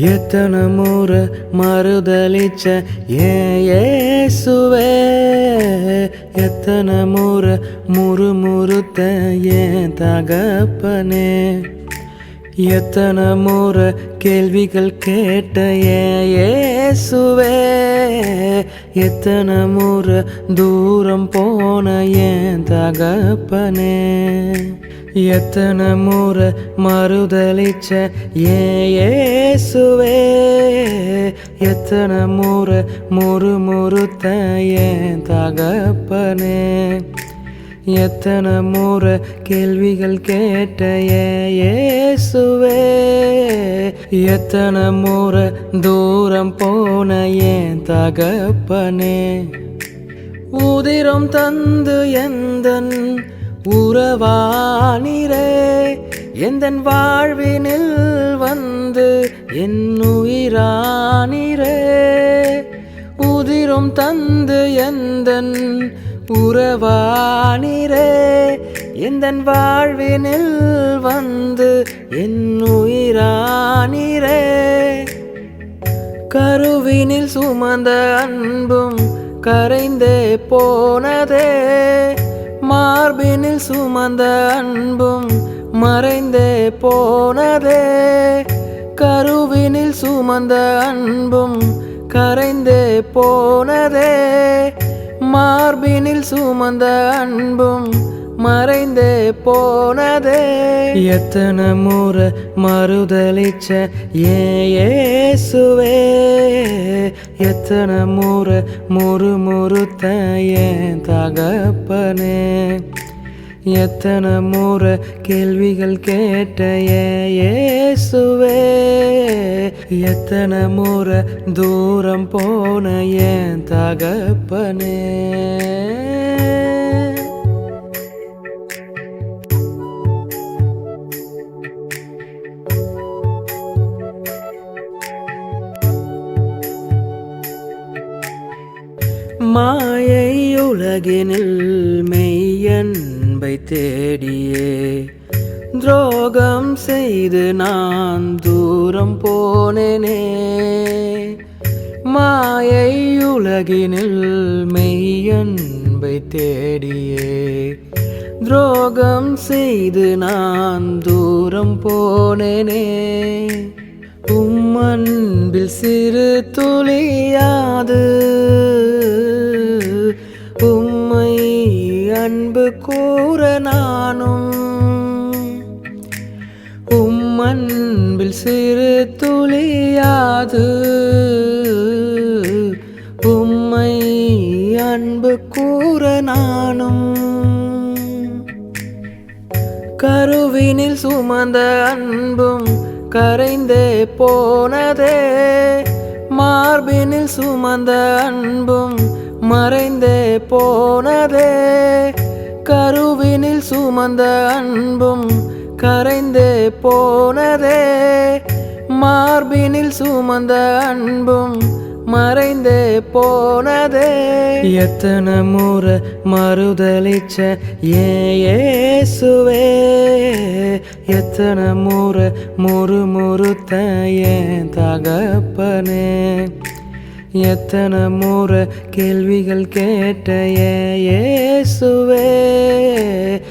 எத்தனை முறை மறுதளிச்ச ஏசுவே எத்தனை முறை முறுமுறுத்த ஏன் தகப்பனே? எத்தனை முறை கேள்விகள் கேட்ட ஏசுவே எத்தனை முறை தூரம் போன ஏன் தகப்பனே? எத்தனை முறை மறுதளிச்ச ஏசுவே எத்தனை முறை முறுமுறுத்த ஏன் தகப்பனே? எத்தனை முறை கேள்விகள் கேட்ட ஏசுவே எத்தனை முறை தூரம் போன ஏன் தகப்பனே? உதிரம் தந்து எந்தன் உறவானிரே எந்தன் வாழ்வினில் வந்து என் உயிரானிரே உதிரும் தந்து எந்தன் உறவானிரே எந்தன் வாழ்வினில் வந்து என் உயிரானிரே கருவினில் சுமந்த அன்பும் கரைந்தே போனதே மார்பினில் சுமந்த அன்பும் மறைந்தே போனதே. கருவினில் சுமந்த அன்பும் கரைந்தே போனதே. மார்பினில் சுமந்த அன்பும் மறைந்தே போனதே. எத்தனை முறை மறுதளிச்ச ஏன் இயேசுவே எத்தனை முறை முறு முறுத்த ஏன் தகப்பனே? எத்தனை முறை கேள்விகள் கேட்ட ஏன் எத்தனை முறை தூரம் போன ஏன் தகப்பனே? உலகினில் மெய்யன்பை தேடியே. துரோகம் செய்து நான் தூரம் போனேனே. மாயை உலகினில் மெய்யன்பை தேடியே. துரோகம் செய்து நான் தூரம் போனேனே. உம்மன்பில் சிறு துளியாது. அன்பு கூற நானும் உம்மன்பில் சிறு துளியாது. உம்மை அன்பு கூற நானும் கருவினில் சுமந்த அன்பும் கரைந்தே போனதே. மார்பினில் சுமந்த அன்பும் மறைந்தே போனதே. கருவினில் சுமந்த அன்பும் கரைந்தே போனதே. மார்பினில் சுமந்த அன்பும் மறைந்தே போனதே. எத்தனை முறை மறுதளிச்ச ஏன் இயேசுவே. எத்தனை முறை முறுமுறுத்த ஏன் தகப்பனே. எத்தனை முறை கேள்விகள் கேட்ட ஏன்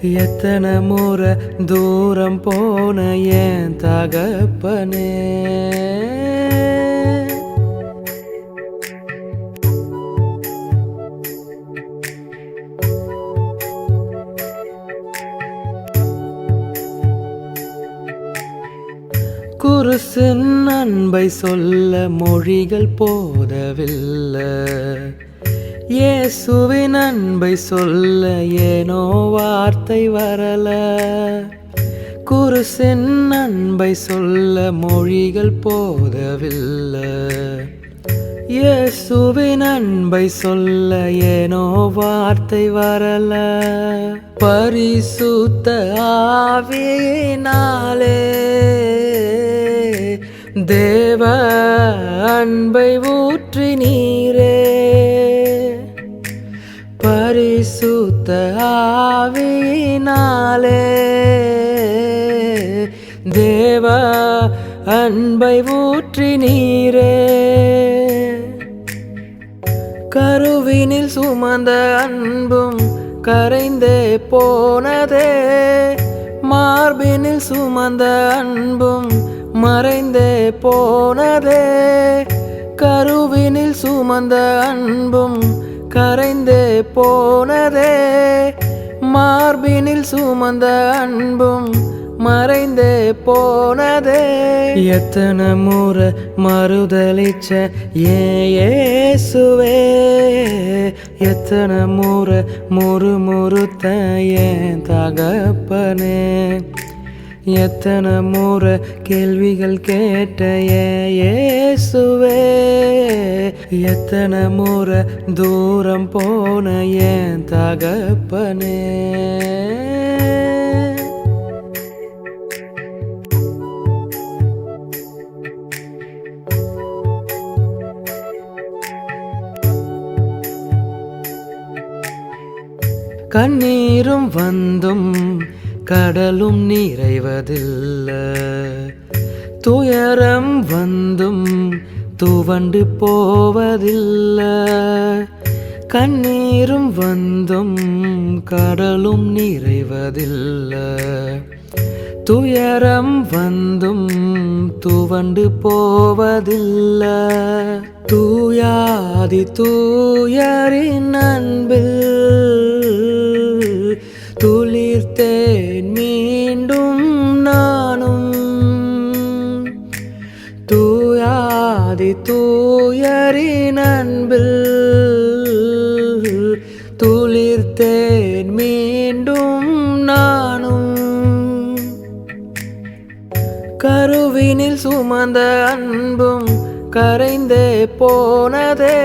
எத்தனை முறை தூரம் போன ஏன் தகப்பனே? குருசின் அன்பை சொல்ல மொழிகள் போதவில்லை. இயேசுவின் அன்பை சொல்ல ஏனோ வார்த்தை வரல. குருசின் அன்பை சொல்ல மொழிகள் போதவில்லை. இயேசுவின் அன்பை சொல்ல ஏனோ வார்த்தை வரல. பரிசுத்த ஆவியினால் தேவ அன்பை ஊற்றி நீரே. பரிசுத்த ஆவினாலே தேவ அன்பை ஊற்றி நீரே. கருவினில் சுமந்த அன்பும் கரைந்தே போனதே. மார்பினில் சுமந்த அன்பும் மறைந்தே போனதே. கருவினில் சுமந்த அன்பும் கரைந்தே போனதே. மார்பினில் சுமந்த அன்பும் மறைந்தே போனதே. எத்தனை முறை மறுதளிச்ச ஏசுவே எத்தனை முறை முறுமுறுத்த ஏன் தகப்பனே. எத்தனை முறை கேள்விகள் கேட்ட ஏசுவே எத்தனை முறை தூரம் போன ஏன் தகப்பனே? கண்ணீரும் வந்தும் கடலும் நிறைவதில்லை. துயரம் வந்தும் துவண்டு போவதில்லை. கண்ணீரும் வந்தும் கடலும் நிறைவதில்லை. துயரம் வந்தும் துவண்டு போவதில்லை. தூயாதி தூயரின் அன்பில் கருவினில் சுமந்த அன்பும் கரைந்தே போனதே.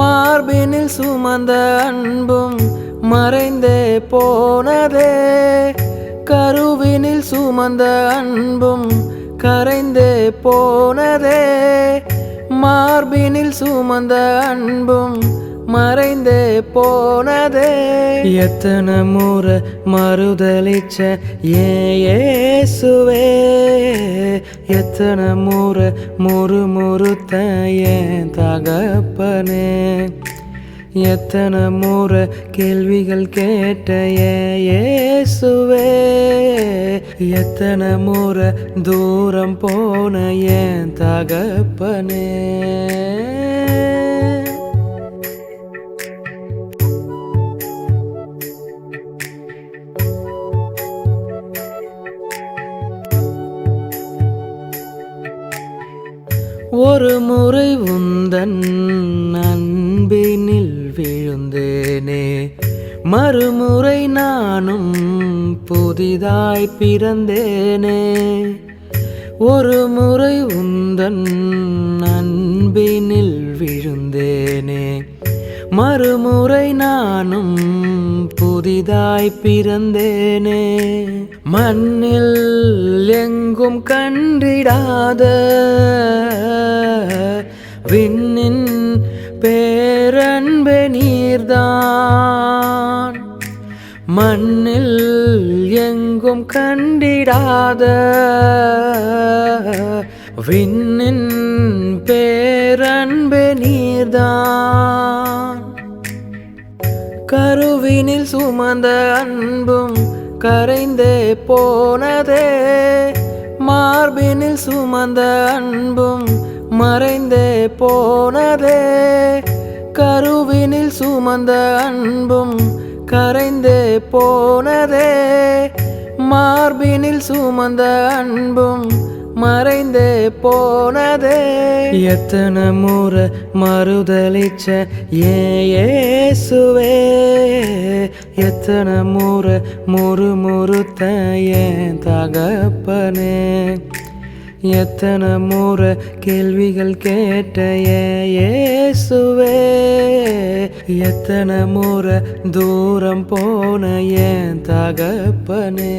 மார்பினில் சுமந்த அன்பும் மறைந்தே போனதே. கருவினில் சுமந்த அன்பும் கரைந்தே போனதே. மார்பினில் சுமந்த அன்பும் மறைந்தே போனதே. எத்தனை முறை மறுதளிச்ச ஏசுவே எத்தனை முறை முறு முறுத்த ஏன் தகப்பனே. எத்தனை முறை கேள்விகள் கேட்ட ஏசுவே எத்தனை முறை தூரம் போன ஏன் தகப்பனே. ஒரு முறை உந்தன் அன்பினில் விழுந்தேனே. மறுமுறை நானும் புதிதாய் பிறந்தேனே. ஒரு முறை உந்தன் அன்பினில் விழுந்தேனே. மறுமுறை நானும் புதிதாய் பிறந்தேனே. மண்ணில் எங்கும் கண்டிடாத விண்ணின் பேரன்பே நீர்தான். மண்ணில் எங்கும் கண்டிடாத விண்ணின் பேரன்பே நீர்தான். கருவினில் சுமந்த அன்பும் கரைந்தே போனதே. மார்பினில் சுமந்த அன்பும் மறைந்தே போனதே. கருவினில் சுமந்த அன்பும் கரைந்தே போனதே. மார்பினில் சுமந்த அன்பும் மறைந்தே போனதே. எத்தனை முறை மறுதளிச்ச ஏசுவே எத்தனை முறை முறுமுறுத்த ஏன் தகப்பனே. எத்தனை முறை கேள்விகள் கேட்ட ஏசுவே எத்தனை முறை தூரம் போன ஏன் தகப்பனே?